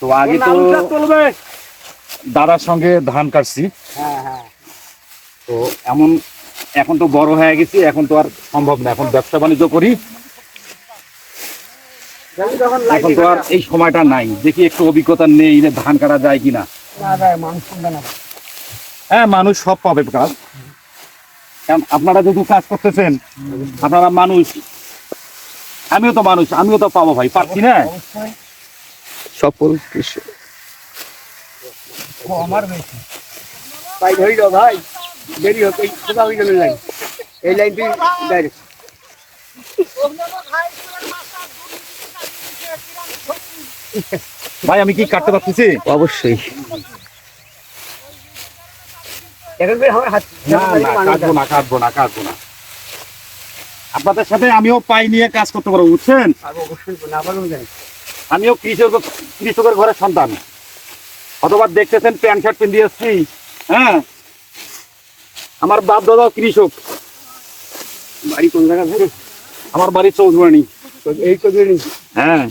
তো আগে তো দাদার সঙ্গে ধান কাটছি। হ্যাঁ হ্যাঁ। তো এমন এখন তো বড় হয়ে গেছি এখন তো আর সম্ভব না এখন ব্যবসা বাণিজ্য করি। এখন তো আর এই সময়টা নাই দেখি একটু অভিজ্ঞতা নেই যে ধান কাটা যায় কিনা। মানুষ হ্যাঁ মানুষ সব পাবে কাজ। কারণ আপনারা যেহেতু কাজ করতেছেন আপনারা মানুষ। আমিও তো মানুষ আমিও তো পাবো ভাই পাচ্ছি না। সফল কৃষক। ও আমার বেশি ভাই ধরি ভাই। দেরি হোক এই কোথাও ওই জন্য লাইন এই লাইন তুই ডাইরেক্ট ভাই আমি কি কাটতে পারতেছি? অবশ্যই। এখন বের আমার হাত না না কাটবো না কাটবো না আপনাদের সাথে আমিও পাই নিয়ে কাজ করতে পারব বুঝছেন? আর অবশ্যই জানি। আমিও কৃষক কৃষকের ঘরের সন্তান। অথবা দেখতেছেন প্যান্ট শার্ট পিন্দি এসছি হ্যাঁ? আমার বাপ দাদা কৃষক। বাড়ি কোন জায়গা ধরে আমার বাড়ি চৌধুরানী। এই বেরিয়ে হ্যাঁ।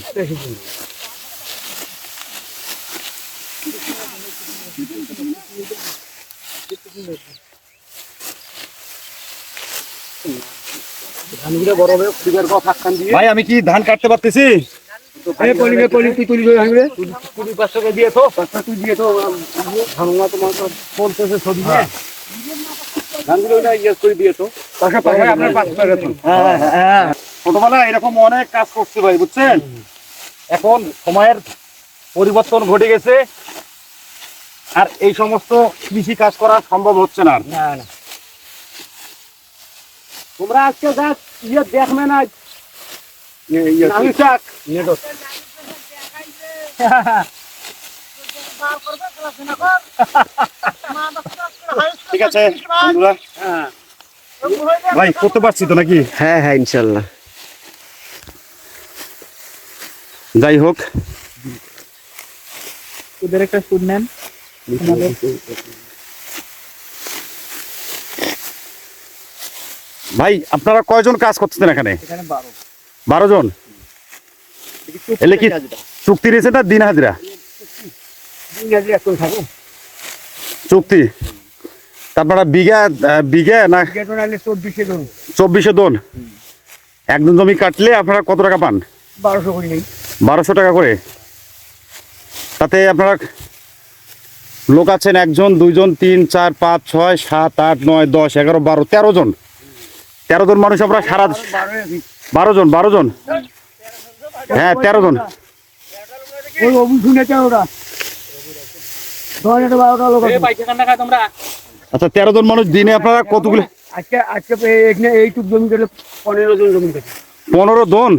ভাই আমি কি ধান কাটতে পারতেছি? এই পলি তুই তুলি হাঁকবে কুড়ি দিয়ে তো তুই দিয়ে তো তোমার তো ছবি হ্যাঁ। হ্যাঁ ছোটবেলায় এরকম অনেক কাজ করছি ভাই বুঝছেন? এখন সময়ের পরিবর্তন ঘটে গেছে। আর এই সমস্ত কৃষি কাজ করা সম্ভব হচ্ছে না। তোমরা আজকে যা ইয়ে দেখবে না ঠিক আছে বন্ধুরা। হ্যাঁ ভাই করতে পারছি তো নাকি? হ্যাঁ হ্যাঁ ইনশাল্লাহ। যাই হোক। ওদের একটা সুদ নেন। ভাই আপনারা কয়জন কাজ করতেছেন এখানে? এখানে বারো। বারো জন? এলে কি চুক্তি রয়েছে না দিন হাজিরা? চুক্তি? তারপরে বিঘা বিঘা না চব্বিশে দোন? একদম জমি কাটলে আপনারা কত টাকা পান? বারোশো করি বারোশো টাকা করে? তাতে আপনারা লোক আছেন একজন দুইজন তিন চার পাঁচ ছয় সাত আট নয় দশ এগারো বারো তেরো জন। তেরো জন মানুষ আমরা সারা বারো জন বারো জন? হ্যাঁ তেরো জন। আচ্ছা তেরো জন মানুষ দিনে আপনারা কতগুলো? আজকে আজকে পে- এখানে এইটুক জমি পনেরো জন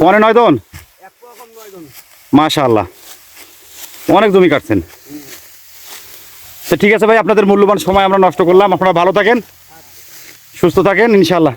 পনেরো নয় জন মাশাআল্লাহ। অনেক জমি কাটছেন। ঠিক আছে ভাই আপনাদের মূল্যবান সময় আমরা নষ্ট করলাম। আপনারা ভালো থাকেন। সুস্থ থাকেন ইনশাআল্লাহ।